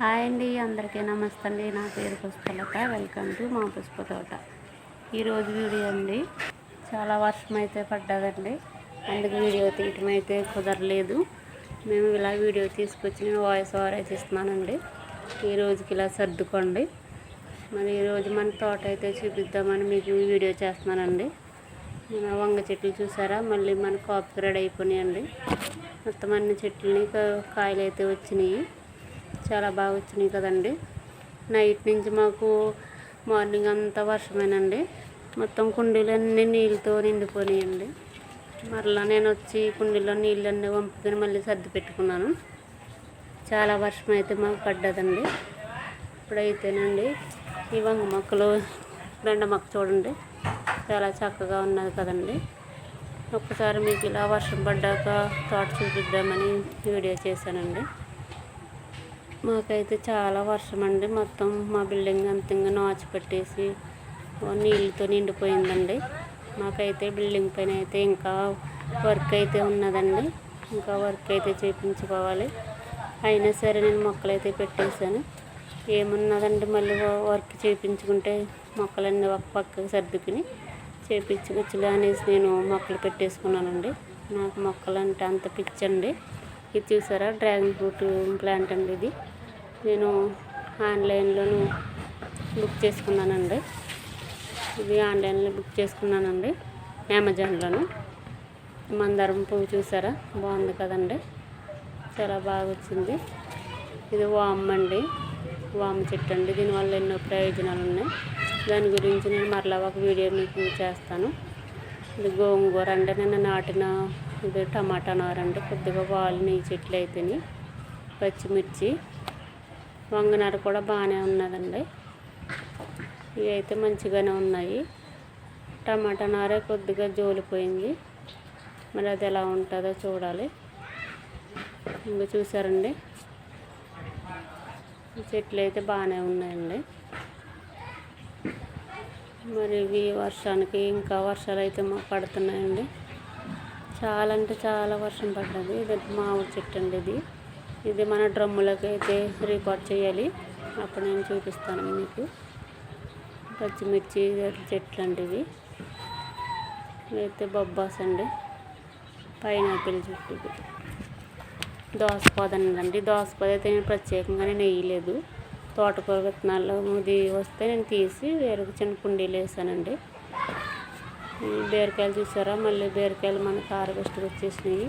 Hi అండి అందరికీ నమస్తే అండి నా పేరు పుష్పలత. వెల్కమ్ టు మా పుష్ప తోట. ఈరోజు వీడియో అండి. చాలా వర్షం అయితే పడ్డదండి. అందుకు వీడియో తీయటం అయితే కుదరలేదు. మేము ఇలా వీడియో తీసుకొచ్చి నేను వాయిస్ ఓవర్ అయితే ఇస్తున్నానండి. ఈ రోజుకి ఇలా సర్దుకోండి. మరి ఈరోజు మన తోట అయితే చూపిద్దామని మీకు వీడియో చేస్తున్నానండి. మన వంగ చెట్లు చూసారా? మళ్ళీ మన కాపీ రెడీ అయిపోయినాయండి. మొత్తం అన్ని చెట్లని కాయలు అయితే వచ్చినాయి. చాలా బాగా వచ్చినాయి కదండి. నైట్ నుంచి మాకు మార్నింగ్ అంతా వర్షమేనండి. మొత్తం కుండీలన్నీ నీళ్ళతో నిండిపోయినాయండి. మరలా నేను వచ్చి కుండీలో నీళ్ళన్నీ వంపుకొని మళ్ళీ సర్ది పెట్టుకున్నాను. చాలా వర్షం అయితే మాకు పడ్డదండి. ఇప్పుడైతేనండి ఈ వంగ మొక్కలు బెండ మొక్క చూడండి. చాలా చక్కగా ఉన్నది కదండి. ఒక్కసారి మీకు ఇలా వర్షం పడ్డాక తోట చూపిద్దామని వీడియో చేశానండి. మాకైతే చాలా వర్షం అండి మొత్తం మా బిల్డింగ్ అంతంగా నాచు పెట్టేసి నీళ్ళతో నిండిపోయిందండి. మాకైతే బిల్డింగ్ పైన అయితే ఇంకా వర్క్ అయితే ఉన్నదండి. ఇంకా వర్క్ అయితే చేయించుకోవాలి అయినా సరే నేను మొక్కలు అయితే పెట్టేశాను. ఏమున్నదండి మళ్ళీ వర్క్ చేయించుకుంటే మొక్కలన్నీ ఒక పక్కకి సర్దుకుని చేపించుకొచ్చులే అనేసి నేను మొక్కలు పెట్టేసుకున్నానండి. నాకు మొక్కలు అంటే అంత పిచ్చండి. ఇది చూసారా? డ్రాగన్ ఫ్రూట్ ప్లాంట్ అండి ఇది. నేను ఆన్లైన్లోను బుక్ చేసుకున్నానండి. ఇది ఆన్లైన్లో బుక్ చేసుకున్నానండి. అమెజాన్లోను. మందారం పువ్వు చూసారా? బాగుంది కదండి. చాలా బాగా వచ్చింది ఇది వామ్ అండి. వామ్ చెట్టు అండి. దీనివల్ల ఎన్నో ప్రయోజనాలు ఉన్నాయి దాని గురించి నేను మరలా ఒక వీడియో మీకు చేస్తాను. ఇది గోంగూర అంటే నేను నాటిన ఇది టమాటా నారండి కొద్దిగా వాళ్ళు నీ చెట్లు అయితేని పచ్చిమిర్చి వంగనార కూడా బాగానే ఉన్నదండి. ఇవి అయితే మంచిగానే ఉన్నాయి. టమాటా నారే కొద్దిగా జోలిపోయింది. మరి అది ఎలా ఉంటుందో చూడాలి. ఇంకా చూసారండి. చెట్లు అయితే బాగానే ఉన్నాయండి. మరి ఇవి వర్షానికి ఇంకా వర్షాలు అయితే పడుతున్నాయండి. చాలా అంటే చాలా వర్షం పడ్డది. ఇది మామిడి చెట్టు అండి ఇది. ఇది మన డ్రమ్ములకైతే అయితే రికార్డ్ చేయాలి. అప్పుడు నేను చూపిస్తాను మీకు. పచ్చిమిర్చి చెట్లు అండి అయితే బొబ్బాస్ అండి. పైనాపిల్ చెట్టు దోసపాద అండి. దోసపాద అయితే నేను ప్రత్యేకంగా నేను వేయలేదు తోటకూర విత్తనాలు ఇది వస్తే నేను తీసి వేరే చిన్న కుండీలు వేసానండి. బీరకాయలు చూసారా? మళ్ళీ బీరకాయలు మనకు హార్వెస్ట్కి వచ్చేసినాయి.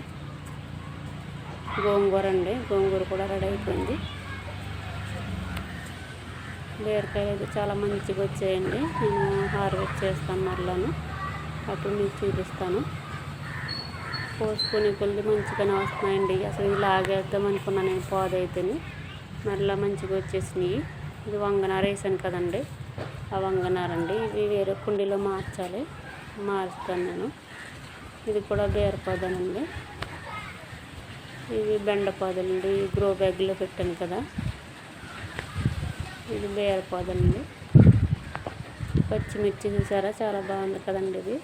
గోంగూర అండి. గోంగూర కూడా రెడీ అయిపోయింది. బీరకాయలు అయితే చాలా మంచిగా వచ్చాయండి. నేను హార్వెస్ట్ చేస్తాను మరలను. అప్పుడు మీకు చూపిస్తాను. పోసుకునే కొద్ది మంచిగానే వస్తున్నాయండి. అసలు ఇది లాగేద్దాం అనుకున్నాను నేను పోదైతేని. మరలా మంచిగా వచ్చేసినాయి. ఇది వంగనార వేసాను కదండి. ఆ వంగనార అండి. ఇవి వేరే కుండీలో మార్చాలి. మారుస్తాను నేను. ఇది కూడా బీరపోదానండి ఇవి బెండ ఈ గ్రో బ్యాగ్లో పెట్టాను కదా. ఇది బీరపొదలండి పచ్చిమిర్చి చూసారా? చాలా బాగుంది కదండి ఇది.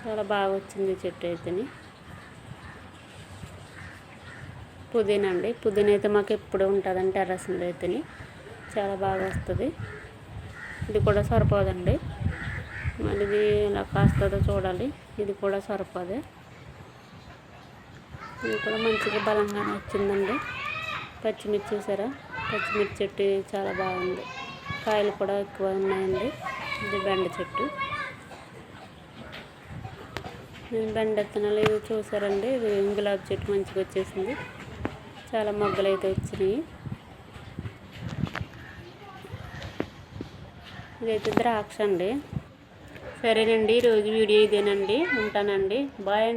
చాలా బాగా వచ్చింది చెట్టు అయితేని. పుదీనా అండి. పుదీనా అయితే మాకు ఎప్పుడు ఉంటుందండి టెర్రస్ మీద అయితేని. చాలా బాగా వస్తుంది. ఇది కూడా సరిపోదండి. మళ్ళీ ఇది ఎలా కాస్తుందో చూడాలి. ఇది కూడా సరిపోదే. ఇది కూడా మంచిగా బలంగానే వచ్చిందండి. పచ్చిమిర్చి చూసారా? పచ్చిమిర్చి చెట్టు చాలా బాగుంది. కాయలు కూడా ఎక్కువ ఉన్నాయండి. ఇది బెండ చెట్టు. బెండ విత్తనాలు ఇది చూసారండి. ఇది గులాబీ చెట్టు మంచిగా వచ్చేసింది. చాలా మొగ్గలు అయితే వచ్చినాయి. ఇదైతే ద్రాక్ష అండి. సరేనండి ఈరోజు వీడియో ఇదేనండి. ఉంటానండి. బాయ్ అండి.